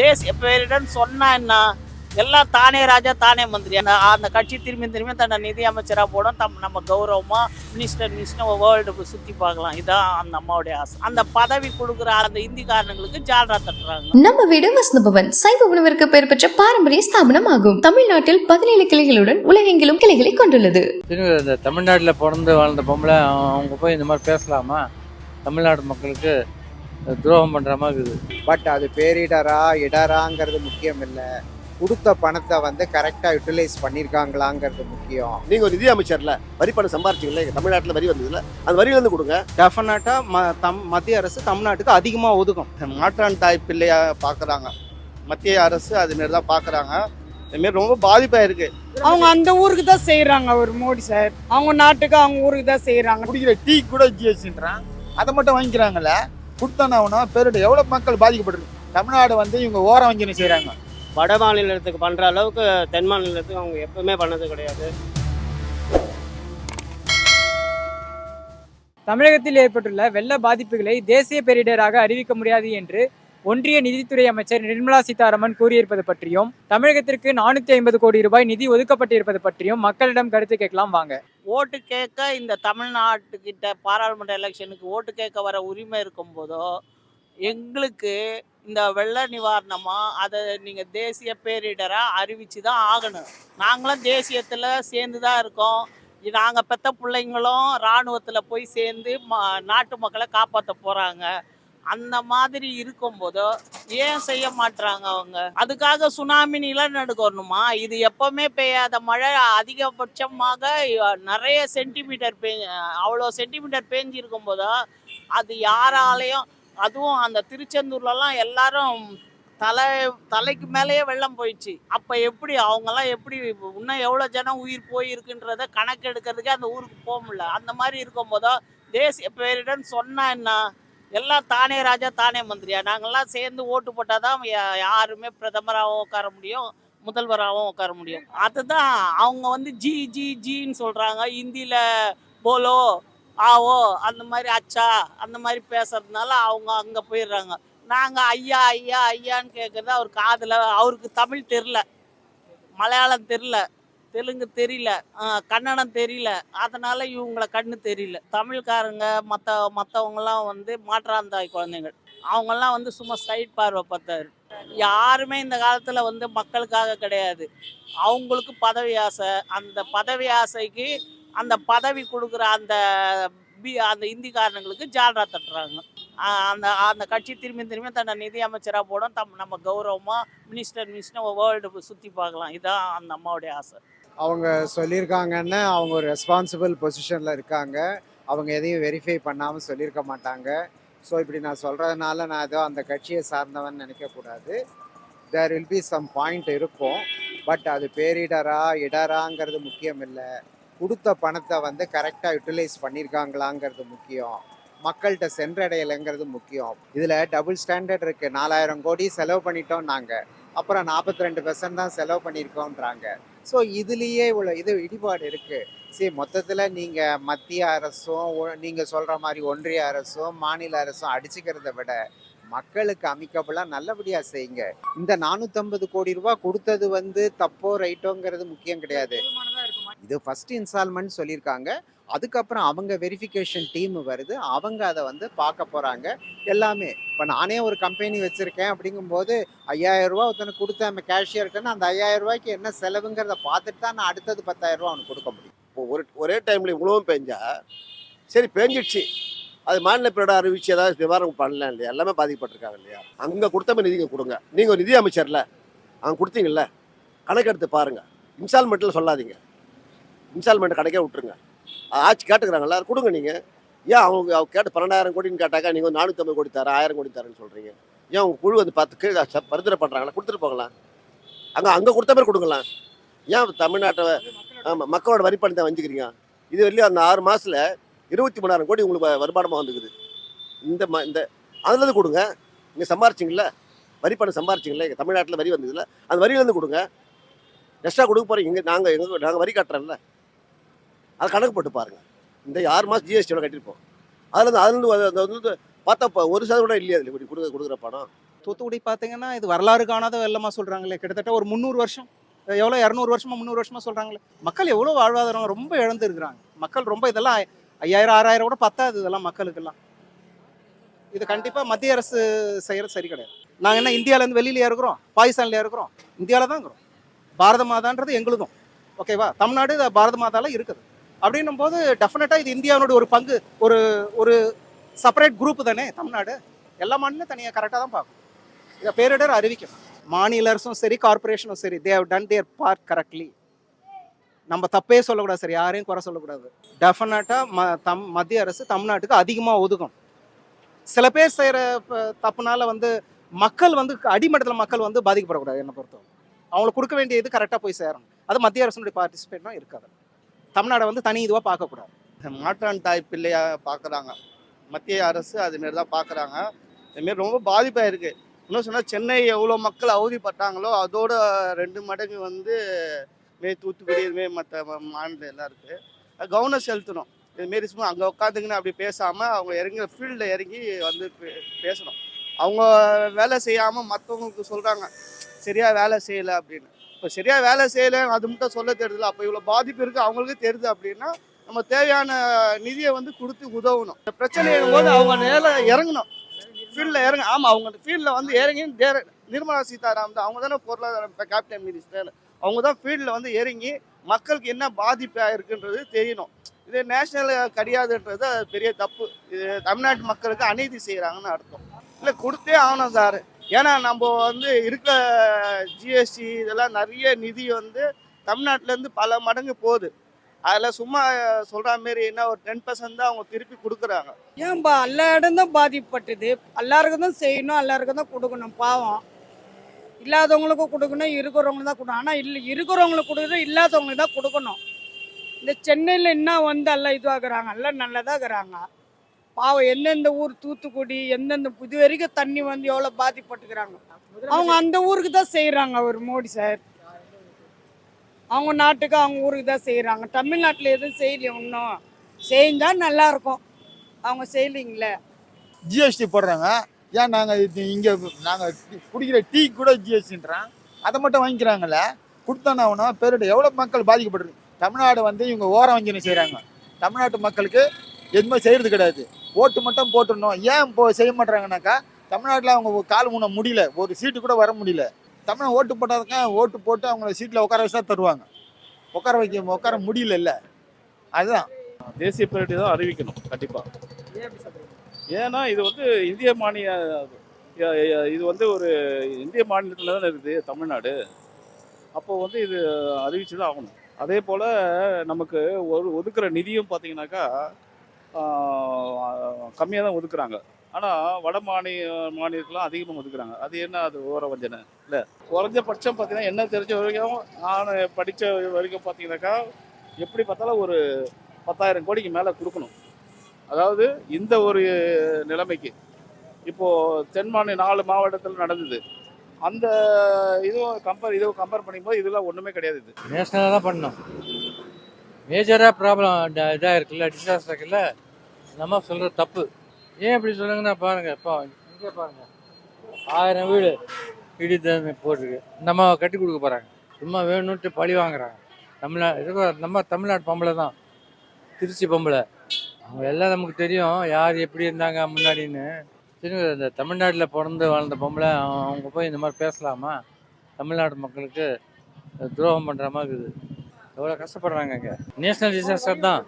தேசிய பேரிடர் சொன்னா என்ன? எல்லாம் தானே ராஜா தானே மந்திரி. அந்த கட்சி திரும்பி திரும்பி தன்னை நிதி அமைச்சரா போடும். தம் நம்ம கௌரவமா மினிஸ்டர் மினிஸ்டர் வேர்ல்டு சுத்தி பார்க்கலாம். இதான் அந்த அம்மாவுடைய ஆசை. அந்த பதவி கொடுக்குற அந்த இந்திக்காரனுங்களுக்கு ஜால்ரா தட்டுறாங்க. நம்ம வீடு வசந்தபவன். சைவ உணவிற்கு பெயர் பெற்ற பாரம்பரிய ஸ்தாபனம் ஆகும் தமிழ்நாட்டில் பதினேழு கிளைகளுடன் உலகெங்கிலும் கிளைகளை கொண்டுள்ளது. தமிழ்நாட்டில் பிறந்து வாழ்ந்த பொம்பளை அவங்க போய் இந்த மாதிரி பேசலாமா? தமிழ்நாடு மக்களுக்கு துரோகம் பண்ணுற மாதிரி இருக்குது. பட் அது பேரிடரா இடராங்கிறது முக்கியம் இல்லை. கொடுத்த பணத்தை வந்து கரெக்டாக யூட்டிலைஸ் பண்ணியிருக்காங்களாங்கிறது முக்கியம். நீங்க ஒரு நிதி அமைச்சர்ல வரி பணம் சம்பாரிச்சிங்களே தமிழ்நாட்டுல வரி வந்ததுல அந்த இருந்து கொடுங்க. டெஃபினட்டா ம தம் மத்திய அரசு தமிழ்நாட்டுக்கு அதிகமாக ஒதுக்கும். மாற்றான் தாய் பிள்ளையா பார்க்குறாங்க மத்திய அரசு அதுமாரி தான் பார்க்குறாங்க இதுமாரி ரொம்ப பாதிப்பாக இருக்கு. அவங்க அந்த ஊருக்கு தான் செய்யறாங்க அவர் மோடி சார். அவங்க நாட்டுக்கு அவங்க ஊருக்கு தான் செய்யறாங்க குடிக்கிற டீ கூட ஜிஎஸ்டின்றான் அதை மட்டும் வாங்கிக்கிறாங்கல்ல? கொடுத்தானா பேருடைய எவ்வளோ மக்கள் பாதிக்கப்பட்டிருக்கு தமிழ்நாடு வந்து இவங்க ஓரம் வஞ்சனை செய்கிறாங்க வட மாநிலத்துக்கு பண்ற அளவுக்கு தென் மாநிலத்துக்கு அவங்க எப்பவுமே பண்ணது கிடையாது. தமிழகத்தில் ஏற்பட்டுள்ள வெள்ள பாதிப்புகளை தேசிய பேரிடராக அறிவிக்க முடியாது என்று ஒன்றிய நிதித்துறை அமைச்சர் நிர்மலா சீதாராமன் கூறியிருப்பது பற்றியும் தமிழகத்திற்கு நானூத்தி ஐம்பது கோடி ரூபாய் நிதி ஒதுக்கப்பட்டிருப்பது பற்றியும் மக்களிடம் கருத்து கேட்கலாம் வாங்க. ஓட்டு கேட்க இந்த தமிழ்நாட்டுக்கிட்ட பாராளுமன்ற எலெக்ஷனுக்கு ஓட்டு கேட்க வர உரிமை இருக்கும் போதோ எங்களுக்கு இந்த வெள்ள நிவாரணமாக அதை நீங்கள் தேசிய பேரிடராக அறிவிச்சு தான் ஆகணும். நாங்களும் தேசியத்தில் சேர்ந்து தான் இருக்கோம். நாங்கள் பெற்ற பிள்ளைங்களும் இராணுவத்தில் போய் சேர்ந்து ம நாட்டு மக்களை காப்பாற்ற போகிறாங்க அந்த மாதிரி இருக்கும் போதோ ஏன் செய்ய மாட்டாங்க அவங்க? அதுக்காக சுனாமி நிலநடுக்கம் இது எப்பவுமே பெய்யாத மழை அதிகபட்சமாக நிறைய சென்டிமீட்டர் பெய் அவ்வளோ சென்டிமீட்டர் பேஞ்சிருக்கும் போதோ அது யாராலையும் அதுவும் அந்த திருச்செந்தூர்லலாம் எல்லாரும் தலை தலைக்கு மேலேயே வெள்ளம் போயிடுச்சு. அப்போ எப்படி அவங்கெல்லாம் எப்படி இன்னும் எவ்வளோ ஜனம் உயிர் போயிருக்குன்றத கணக்கு எடுக்கிறதுக்கே அந்த ஊருக்கு போக முடியல. அந்த மாதிரி இருக்கும் போதோ தேசிய பேரிடர் சொன்னா என்ன? எல்லாம் தானே ராஜா தானே மந்திரியா? நாங்கள்லாம் சேர்ந்து ஓட்டு போட்டால் தான் யாருமே பிரதமராகவும் உட்கார முடியும் முதல்வராகவும் உட்கார முடியும். அதுதான் அவங்க வந்து ஜி ஜி ஜின்னு சொல்கிறாங்க ஹிந்தியில் போலோ ஆவோ அந்த மாதிரி அச்சா அந்த மாதிரி பேசுறதுனால அவங்க அங்கே போயிடுறாங்க. நாங்கள் ஐயா ஐயா ஐயான்னு கேட்குறது அவர் காதில் அவருக்கு தமிழ் தெரில மலையாளம் தெரில தெலுங்கு தெரியல. கன்னடம் தெரியல. அதனால இவங்கள கண்ணு தெரியல. தமிழ்காரங்க மற்ற மற்றவங்கலாம் வந்து மாற்றாந்தாய் குழந்தைகள். அவங்கெல்லாம் வந்து சும்மா சைட் பார்வை பார்த்தாரு. யாருமே இந்த காலத்தில் வந்து மக்களுக்காக கிடையாது. அவங்களுக்கு பதவி ஆசை. அந்த பதவி ஆசைக்கு அந்த பதவி கொடுக்குற அந்த பி அந்த இந்திக்காரனுங்களுக்கு ஜால்ரா தட்டுறாங்க. அந்த அந்த கட்சி திரும்பி திரும்பி தன்னை நிதி அமைச்சராக போடும். தம் நம்ம கௌரவமாக மினிஸ்டர் மினிஸ்டர் வேர்ல்டு சுற்றி பார்க்கலாம். இதுதான் அந்த அம்மாவுடைய ஆசை. அவங்க சொல்லியிருக்காங்கன்னு அவங்க ஒரு ரெஸ்பான்சிபிள் பொசிஷனில் இருக்காங்க. அவங்க எதையும் வெரிஃபை பண்ணாமல் சொல்லியிருக்க மாட்டாங்க. ஸோ இப்படி நான் சொல்கிறதுனால நான் ஏதோ அந்த கட்சியை சார்ந்தவன் நினைக்கக்கூடாது. There will be some point இருக்கும். பட் அது பேரிடரா இடராங்கிறது முக்கியம் இல்லை. கொடுத்த பணத்தை வந்து கரெக்டாக யூட்டிலைஸ் பண்ணியிருக்காங்களாங்கிறது முக்கியம். மக்கள்கிட்ட சென்றடையலைங்கிறது முக்கியம். இதில் டபுள் ஸ்டாண்டர்ட் இருக்குது நாலாயிரம் கோடி செலவு பண்ணிட்டோம் நாங்கள் அப்புறம் நாற்பத்தி ரெண்டு பெர்சன்ட் தான் செலவு பண்ணியிருக்கோன்றாங்க ஸோ இதுலேயே இவ்வளோ இது இடிபாடு இருக்குது சரி மொத்தத்தில் நீங்கள் மத்திய அரசும் நீங்கள் சொல்கிற மாதிரி ஒன்றிய அரசும் மாநில அரசும் அடிச்சுக்கிறத விட மக்களுக்கு அமிக்கபுளாக நல்லபடியாக செய்யுங்க. இந்த நானூற்றம்பது கோடி ரூபா கொடுத்தது வந்து தப்போ ரைட்டோங்கிறது முக்கியம் கிடையாது. இது ஃபர்ஸ்ட் இன்ஸ்டால்மெண்ட் சொல்லியிருக்காங்க. அதுக்கப்புறம் அவங்க வெரிஃபிகேஷன் டீம் வருது. அவங்க அதை வந்து பார்க்க போகிறாங்க எல்லாமே. இப்போ நானே ஒரு கம்பெனி வச்சுருக்கேன் அப்படிங்கும்போது ஐயாயிரம் ரூபா கொடுத்த நம்ம கேஷியர்கிட்டன்னு அந்த ஐயாயிரம் ரூபாய்க்கு என்ன செலவுங்கிறத பார்த்துட்டு தான் நான் அடுத்தது பத்தாயிரம் ரூபா அவனுக்கு கொடுக்க முடியும். இப்போ ஒரு ஒரே டைம்ல இவ்வளவும் பெஞ்சா சரி பெஞ்சிடுச்சு. அது மாநில பேரோட அறிவிச்சு ஏதாவது விவரம் பண்ணலாம் இல்லையா? எல்லாமே பாதிக்கப்பட்டிருக்காங்க இல்லையா? அங்கே கொடுத்தமே நிதிங்க கொடுங்க. நீங்கள் ஒரு நிதி அமைச்சர்ல அவங்க கொடுத்தீங்கல்ல கணக்கெடுத்து பாருங்கள் இன்ஸ்டால்மெண்ட்டில் சொல்லாதீங்க. இன்ஸ்டால்மெண்ட் கணக்கே விட்டுருங்க. ஆட்சி கேட்டுக்கிறாங்கல்ல எல்லாரும் கொடுங்க நீங்கள் ஏன் அவங்க அவங்க கேட்டு பன்னெண்டாயிரம் கோடின்னு கேட்டாக்கா நீங்கள் வந்து நானூற்றம்பது கோடி தரேன் ஆயிரம் கோடி தரேன்னு சொல்கிறீங்க ஏன் உங்கள் குழு வந்து பத்து கீழே பரிந்துரை பண்ணுறாங்களா கொடுத்துட்டு போகலாம். அங்கே அங்கே கொடுத்த மாதிரி கொடுக்கலாம் ஏன் தமிழ்நாட்டை ஆமாம் மக்களோட வரி பணத்தை வஞ்சிக்கிறீங்க? இது வரையிலும் அந்த ஆறு மாதத்தில் இருபத்தி மூணாயிரம் கோடி உங்களுக்கு வருமானமாக வந்துக்குது இந்த ம இந்த அதுலேருந்து கொடுங்க. நீங்கள் சம்பாரிச்சிங்கள வரி பணம் சம்பாரிச்சிங்களே எங்கள் தமிழ்நாட்டில் வரி வந்ததுல. அந்த வரியிலேருந்து கொடுங்க. எக்ஸ்ட்ரா கொடுக்க போகிறீங்க இங்கே நாங்கள் எங்கள் நாங்கள் வரி கட்டுறோம்ல. அதை கணக்கு போட்டு பாருங்கள் இந்த ஆறு மாதம் ஜிஎஸ்டியோட கட்டியிருப்போம். அதுலேருந்து அதுலேருந்து அந்த வந்து பார்த்தா ஒரு சதவீதம் கூட இல்லையா அதில் இப்படி கொடுக்க கொடுக்குற பணம். தூத்துக்குடி பார்த்தீங்கன்னா இது வரலாறு காணாத வெள்ளமாக சொல்கிறாங்களே கிட்டத்தட்ட ஒரு முந்நூறு வருஷம் எவ்வளோ இரநூறு வருஷமா முந்நூறு வருஷமா சொல்கிறாங்களே மக்கள் எவ்வளோ வாழ்வாதாரம் ரொம்ப இழந்துருக்குறாங்க. மக்கள் ரொம்ப இதெல்லாம் ஐயாயிரம் ஆறாயிரம் கூட பத்தாது இதெல்லாம் மக்களுக்கெல்லாம். இது கண்டிப்பாக மத்திய அரசு செய்கிறது சரி கிடையாது. நாங்கள் என்ன இந்தியாவிலேருந்து வெளியிலேயே இருக்கிறோம்? பாகிஸ்தான்லேயே இருக்கிறோம்? இந்தியாவில் தான் இருக்கிறோம். பாரத மாதான்றது எங்களுதும். ஓகேவா? தமிழ்நாடு இது பாரத மாதாவில் இருக்குது. அப்படின்னும் போது டெஃபினட்டாக இது இந்தியாவினுடைய ஒரு பங்கு ஒரு ஒரு செப்பரேட் குரூப் தானே தமிழ்நாடு. எல்லா மாநிலம் தனியாக கரெக்டாக தான் பார்க்கும் இதை பேரிடர் அறிவிக்கணும். மாநில அரசும் சரி கார்பரேஷனும் சரி they've done their part correctly நம்ம தப்பே சொல்லக்கூடாது சரி யாரையும் குறை சொல்லக்கூடாது. டெஃபினட்டாக ம தம் மத்திய அரசு தமிழ்நாட்டுக்கு அதிகமாக ஒதுக்கும் சில பேர் செய்கிற தப்புனால வந்து மக்கள் வந்து அடிமட்டத்தில் மக்கள் வந்து பாதிக்கப்படக்கூடாது என்னை பொறுத்தவரை. அவங்களுக்கு கொடுக்க வேண்டியது கரெக்டாக போய் சேரணும். அது மத்திய அரசுடைய பார்ட்டிசிபேட்டும் இருக்காது. தமிழ்நாடை வந்து தனி இதுவாக பார்க்கக்கூடாது. மாற்றான் தாய் பிள்ளையா பார்க்குறாங்க. மத்திய அரசு அதுமாரி தான் பார்க்குறாங்க. இதுமாரி ரொம்ப பாதிப்பாக இருக்குது இன்னும் சொன்னால் சென்னை எவ்வளோ மக்கள் அவதிப்பட்டாங்களோ அதோட ரெண்டு மடங்கு வந்து மே தூத்துக்குடி இதுமாரி மற்ற மாநிலம் எல்லாம் இருக்குது கவனம் செலுத்தணும். இதுமாரி சும்மா அங்கே உட்காந்துங்கன்னு அப்படி பேசாமல் அவங்க இறங்கி ஃபீல்டில் இறங்கி வந்து பே- பேசணும். அவங்க வேலை செய்யாமல் மற்றவங்களுக்கு சொல்கிறாங்க சரியாக வேலை செய்யலை அப்படின்னு. இப்போ சரியாக வேலை செய்யலை அது மட்டும் சொல்ல தெரியுதுல அப்போ இவ்வளோ பாதிப்பு இருக்குது அவங்களுக்கு தெரியுது அப்படின்னா நம்ம தேவையான நிதியை வந்து கொடுத்து உதவணும். இந்த பிரச்சனை போது அவங்க நேர இறங்கணும். ஃபீல்டில் இறங்க ஆமாம் அவங்க ஃபீல்டில் வந்து இறங்கி நிர்மலா சீதாராமன் தான் அவங்க தானே பொருளாதார கேப்டன் மினிஸ்டர் அவங்க தான் ஃபீல்டில் வந்து இறங்கி மக்களுக்கு என்ன பாதிப்பு இருக்குன்றது தெரியணும். இது நேஷனல் கிடையாதுன்றது அது பெரிய தப்பு. இது தமிழ்நாட்டு மக்களுக்கு அநீதி செய்கிறாங்கன்னு அர்த்தம். இல்லை கொடுத்தே ஆகணும் சார். ஏன்னா நம்ம வந்து இருக்க ஜிஎஸ்டி இதெல்லாம் நிறைய நிதி வந்து தமிழ்நாட்டிலேருந்து பல மடங்கு போகுது. அதில் சும்மா சொல்கிற மாரி என்ன ஒரு டென் பர்சன்ட் தான் அவங்க திருப்பி கொடுக்குறாங்க. ஏன்பா எல்லா இடம் தான் பாதிப்பட்டது. எல்லாருக்கும் தான் செய்யணும் எல்லாருக்கும் தான் கொடுக்கணும் பாவம். இல்லாதவங்களுக்கும் கொடுக்கணும் இருக்கிறவங்களுக்கு தான் கொடுக்கணும். ஆனால் இல்லை இருக்கிறவங்களுக்கு கொடுக்கணும் இல்லாதவங்களுக்கு தான் கொடுக்கணும். இந்த சென்னையில் என்ன வந்து எல்லாம் இதுவாகிறாங்க எல்லாம் நல்லதாக இருக்கிறாங்க பாவம் எந்தெந்த ஊர் தூத்துக்குடி எந்தெந்த இது வரைக்கும் தண்ணி வந்து எவ்வளோ பாதிப்பட்டுக்கிறாங்க? அவங்க அந்த ஊருக்கு தான் செய்கிறாங்க அவர் மோடி சார். அவங்க நாட்டுக்கு அவங்க ஊருக்கு தான் செய்கிறாங்க தமிழ்நாட்டில் எதுவும் செய்யலையே இன்னும்? செஞ்சால் நல்லா இருக்கும். அவங்க செய்யலிங்களே? ஜிஎஸ்டி போடுறாங்க. ஏன் நாங்கள் இது இங்கே நாங்கள் குடிக்கிற டீ கூட ஜிஎஸ்டின்றான் அதை மட்டும் வாங்கிக்கிறாங்கல்ல? கொடுத்தானா பேரிட எவ்வளோ மக்கள் பாதிக்கப்பட்டிருக்கு? தமிழ்நாடு வந்து இவங்க ஓரம் வஞ்சனை செய்கிறாங்க தமிழ்நாட்டு மக்களுக்கு எதுவுமே செய்கிறது கிடையாது. ஓட்டு மட்டும் போட்டுடணும். ஏன் இப்போ செய்ய மாட்டுறாங்கனாக்கா தமிழ்நாட்டில் அவங்க கால் முன்ன முடியல. ஒரு சீட்டு கூட வர முடியல. தமிழ் ஓட்டு போட்டாதுங்க ஓட்டு போட்டு அவங்கள சீட்டில் உட்கார வச்சு தான் தருவாங்க. உட்கார வைக்க உட்கார முடியல அதுதான். தேசிய பேரிடர் தான் அறிவிக்கணும் கண்டிப்பாக ஏன்னா இது வந்து இந்திய மாநில இது வந்து ஒரு இந்திய மாநிலத்தில் தான் இருக்குது தமிழ்நாடு. அப்போ வந்து இது அறிவிச்சு தான் ஆகணும். அதே போல் நமக்கு ஒரு ஒதுக்குற நிதியும் பார்த்தீங்கன்னாக்கா கம்மியாக தான் ஒதுக்குறாங்க. ஆனால் வட மாநில மாநிலத்துலாம் அதிகமாக ஒதுக்குறாங்க. அது என்ன அது ஓர வஞ்சனை? இல்லை? குறைஞ்சபட்சம் பார்த்தீங்கன்னா என்ன தெரிஞ்ச வரைக்கும் நான் படித்த வரைக்கும் பார்த்தீங்கன்னாக்கா எப்படி பார்த்தாலும் ஒரு பத்தாயிரம் கோடிக்கு மேலே கொடுக்கணும். அதாவது இந்த ஒரு நிலைமைக்கு. இப்போது தென் மாநில நாலு மாவட்டத்தில் நடந்தது. அந்த இதுவும் கம்பேர் இதுவும் கம்பேர் பண்ணும்போது இதெல்லாம் ஒன்றுமே கிடையாது இது. நேஷனலாக தான் பண்ணணும். மேஜராக ப்ராப்ளம் இதாக இருக்குல்ல டிசாஸ்டர் இருக்குல்ல நம்ம சொல்கிற தப்பு. ஏன் இப்படி சொல்லுங்கன்னா பாருங்கள் இப்போ இங்கே பாருங்கள் ஆயிரம் வீடு இடி போட்டிருக்கு. நம்ம கட்டி கொடுக்க போகிறாங்க சும்மா வேணும்ட்டு பழி வாங்குறாங்க. தமிழ்நாடு நம்ம தமிழ்நாடு பொம்பளை தான். திருச்சி பொம்பளை. அவங்க எல்லாம் நமக்கு தெரியும் யார் எப்படி இருந்தாங்க முன்னாடின்னு. சரி இந்த தமிழ்நாட்டில் பிறந்து வாழ்ந்த பொம்பளை அவங்க அவங்க போய் இந்த மாதிரி பேசலாமா? தமிழ்நாடு மக்களுக்கு துரோகம் பண்ணுற மாதிரி இருக்குது. எவ்வளோ கஷ்டப்படுறாங்க இங்கே நேஷனல் டிசாஸ்டர் தான்.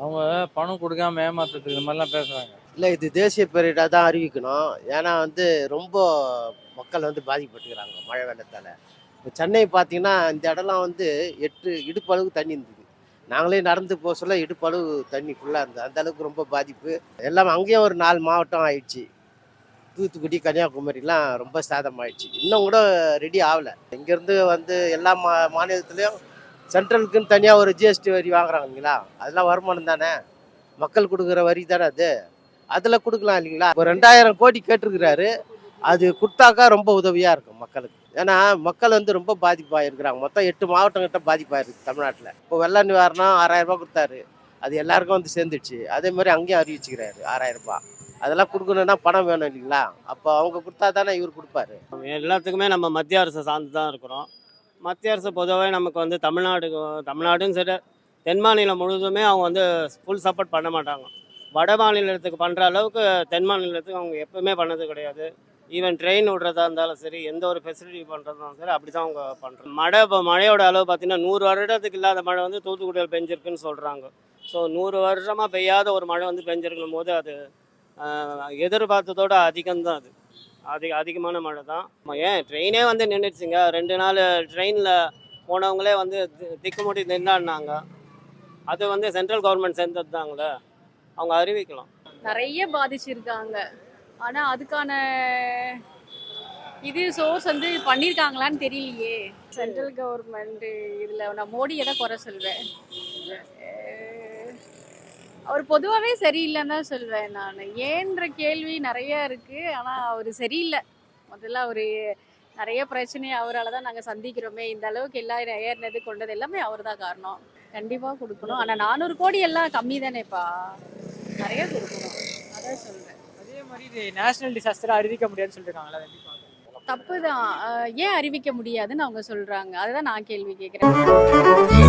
அவங்க பணம் கொடுக்காம ஏமாத்துறதுக்கு இந்த மாதிரிலாம் பேசுகிறாங்க இல்லை இது தேசிய பேரிடாக தான் அறிவிக்கணும். ஏன்னா வந்து ரொம்ப மக்கள் வந்து பாதிக்கப்பட்டுக்கிறாங்க மழை வெள்ளத்தால் இப்போ சென்னை பார்த்தீங்கன்னா இந்த இடம்லாம் வந்து எட்டு இடுப்பு அளவுக்கு தண்ணி இருந்தது. நாங்களே நடந்து போக சொல்ல இடுப்பு அளவு தண்ணி ஃபுல்லாக இருந்தது. அந்த அளவுக்கு ரொம்ப பாதிப்பு. எல்லாம் அங்கேயும் ஒரு நாலு மாவட்டம் ஆயிடுச்சு. தூத்துக்குடி கன்னியாகுமரிலாம் ரொம்ப சேதம் ஆயிடுச்சு இன்னும் கூட ரெடி ஆகலை. இங்கேருந்து வந்து எல்லா மா மாநிலத்துலேயும் சென்ட்ரலுக்குன்னு தனியாக ஒரு ஜிஎஸ்டி வரி வாங்குறாங்க இல்லைங்களா? அதெல்லாம் வருமானம் தானே? மக்கள் கொடுக்குற வரி தானே அது? அதில் கொடுக்கலாம் இல்லைங்களா? இப்போ ரெண்டாயிரம் கோடி கேட்டிருக்கிறாரு. அது கொடுத்தாக்கா ரொம்ப உதவியாக இருக்கும் மக்களுக்கு. ஏன்னா மக்கள் வந்து ரொம்ப பாதிப்பாயிருக்கிறாங்க. மொத்தம் எட்டு மாவட்டங்கிட்ட பாதிப்பாயிருக்கு தமிழ்நாட்டில். இப்போ வெள்ள நிவாரணம் ஆறாயிரம் ரூபாய் கொடுத்தாரு. அது எல்லாருக்கும் வந்து சேர்ந்துடுச்சு. அதே மாதிரி அங்கேயும் அறிவிச்சுக்கிறாரு ஆறாயிரம் ரூபாய். அதெல்லாம் கொடுக்கணுன்னா பணம் வேணும் இல்லைங்களா? அப்போ அவங்க கொடுத்தா தானே இவர் கொடுப்பாரு. எல்லாத்துக்குமே நம்ம மத்திய அரசை சார்ந்து தான் இருக்கிறோம். மத்திய அரசு பொதுவாகவே நமக்கு வந்து தமிழ்நாடு தமிழ்நாடுன்னு சரி தென் மாநிலம் முழுவதுமே அவங்க வந்து ஃபுல் சப்போர்ட் பண்ண மாட்டாங்க. வட மாநிலத்துக்கு பண்ணுற அளவுக்கு தென் மாநிலத்துக்கு அவங்க எப்பவுமே பண்ணது கிடையாது. ஈவன் ட்ரெயின் விடுறதா இருந்தாலும் சரி எந்த ஒரு ஃபெசிலிட்டி பண்ணுறதாலும் சரி அப்படி தான் அவங்க பண்ணுறாங்க மழை இப்போ மழையோட அளவு பார்த்தீங்கன்னா நூறு வருடத்துக்கு இல்லாத மழை வந்து தூத்துக்குடியில் பெஞ்சிருக்குன்னு சொல்கிறாங்க ஸோ நூறு வருஷமாக பெய்யாத ஒரு மழை வந்து பெஞ்சிருக்கும் போது அது எதிர்பார்த்ததோட அதிகம்தான் அது. அதிக அதிகமான மழை தான் ஏன் ட்ரெயினே வந்து நின்றுச்சுங்க ரெண்டு நாள் ட்ரெயினில் போனவங்களே வந்து தி- திக்குமுட்டி நின்றாடினாங்க அது வந்து சென்ட்ரல் கவர்மெண்ட் சேர்ந்தது தாங்களே அவங்க அறிவிக்கலாம். நிறைய பாதிச்சிருக்காங்க. ஆனா அதுக்கான இது சோர்ஸ் வந்து பண்ணியிருக்காங்களான்னு தெரியலையே. சென்ட்ரல் கவர்மெண்ட் இதுல நான் மோடியை தான் குறை சொல்வேன். அவர் பொதுவாகவே சரியில்லைன்னு தான் சொல்வேன் நான். ஏன்ற கேள்வி நிறைய இருக்கு. ஆனா அவர் சரியில்லை. முதல்ல அவர் நிறைய பிரச்சனையை அவரால் தான் நாங்கள் சந்திக்கிறோமே. இந்த அளவுக்கு எல்லாம் ஏறினது கொண்டது எல்லாமே அவர் தான் காரணம். கண்டிப்பாக கொடுக்கணும். ஆனால் நானூறு கோடி எல்லாம் கம்மி தானேப்பா. நிறைய கொடுக்கணும். அதான் சொல்கிறேன் அதே மாதிரி இது நேஷனல் டிசாஸ்டராக அறிவிக்க முடியாதுன்னு சொல்லியிருக்காங்களா தப்பு தான் ஏன் அறிவிக்க முடியாதுன்னு அவங்க சொல்கிறாங்க அதுதான் நான் கேள்வி கேட்குறேன்